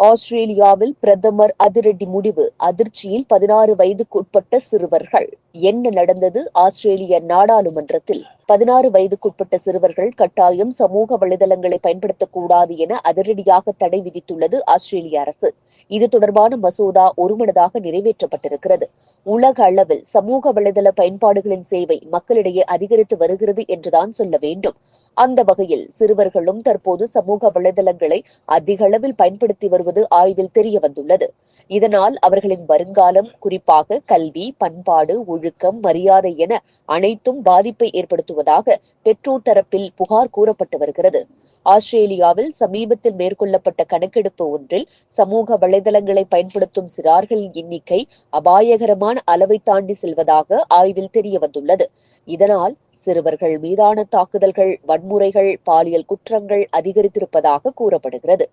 ஆஸ்திரேலியாவில் பிரதமர் அதிரடி முடிவு. அதிர்ச்சியில் பதினாறு வயதுக்குட்பட்ட சிறுவர்கள். என்ன நடந்தது? ஆஸ்திரேலிய நாடாளுமன்றத்தில். பதினாறு வயதுக்குட்பட்ட சிறுவர்கள் கட்டாயம் சமூக வலைதளங்களை பயன்படுத்தக்கூடாது என அதிரடியாக தடை விதித்துள்ளது ஆஸ்திரேலிய அரசு. இது தொடர்பான மசோதா ஒருமனதாக நிறைவேற்றப்பட்டிருக்கிறது. உலக அளவில் சமூக வலைதள பயன்பாடுகளின் சேவை மக்களிடையே அதிகரித்து வருகிறது என்றுதான் சொல்ல வேண்டும். அந்த வகையில் சிறுவர்களும் தற்போது சமூக வலைதளங்களை அதிக அளவில் பயன்படுத்தி வருவது ஆய்வில் தெரிய வந்துள்ளது. இதனால் அவர்களின் வருங்காலம் குறிப்பாக கல்வி பண்பாடு ஒழுக்கம் மரியாதை என அனைத்தும் பாதிப்பை ஏற்படுத்துவதாக பெற்றோர் தரப்பில் புகார் கூறப்பட்டு வருகிறது. ஆஸ்திரேலியாவில் சமீபத்தில் மேற்கொள்ளப்பட்ட கணக்கெடுப்பு ஒன்றில் சமூக வலைதளங்களை பயன்படுத்தும் சிறார்களின் எண்ணிக்கை அபாயகரமான அளவை தாண்டி செல்வதாக ஆய்வில் தெரிய வந்துள்ளது. இதனால் சிறுவர்கள் மீதான தாக்குதல்கள் வன்முறைகள் பாலியல் குற்றங்கள் அதிகரித்திருப்பதாக கூறப்படுகிறது.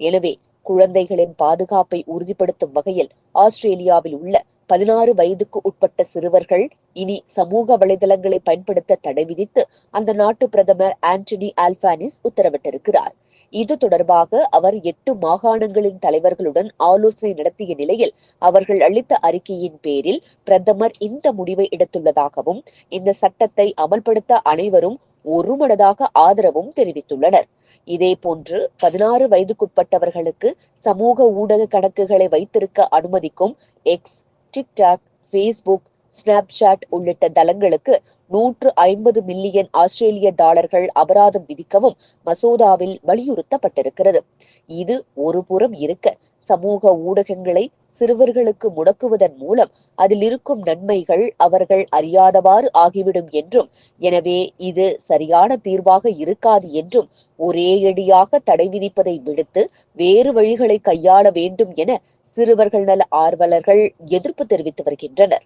எனவே குழந்தைகளின் பாதுகாப்பை உறுதிப்படுத்தும் வகையில் ஆஸ்திரேலியாவில் உள்ள பதினாறு வயதுக்கு உட்பட்ட சிறுவர்கள் இனி சமூக வலைதளங்களை பயன்படுத்த தடை விதித்து அந்த நாட்டு பிரதமர் ஆண்டனி ஆல்பானிஸ் உத்தரவிட்டிருக்கிறார். இது தொடர்பாக அவர் எட்டு மாகாணங்களின் தலைவர்களுடன் ஆலோசனை நடத்திய நிலையில் அவர்கள் அளித்த அறிக்கையின் பேரில் பிரதமர் இந்த முடிவை எடுத்துள்ளதாகவும் இந்த சட்டத்தை அமல்படுத்த அனைவரும் ஒருமனதாக ஆதரவும் தெரிவித்துள்ளனர். இதே போன்று பதினாறு வயதுக்குட்பட்டவர்களுக்கு சமூக ஊடக கணக்குகளை வைத்திருக்க அனுமதிக்கும் எக்ஸ் டிக்டாக் ஃபேஸ்புக் ஸ்னாப்சாட் உள்ளிட்ட தளங்களுக்கு நூற்று ஐம்பது மில்லியன் ஆஸ்திரேலிய டாலர்கள் அபராதம் விதிக்கவும் மசோதாவில் வலியுறுத்தப்பட்டிருக்கிறது. இது ஒருபுறம் இருக்க சமூக ஊடகங்களை சிறுவர்களுக்கு முடக்குவதன் மூலம் அதில் இருக்கும் நன்மைகள் அவர்கள் அறியாதவாறு ஆகிவிடும் என்றும் எனவே இது சரியான தீர்வாக இருக்காது என்றும் ஒரேயடியாக தடை விதிப்பதை விடுத்து வேறு வழிகளை கையாள வேண்டும் என சிறுவர்கள் நல ஆர்வலர்கள் எதிர்ப்பு தெரிவித்து வருகின்றனர்.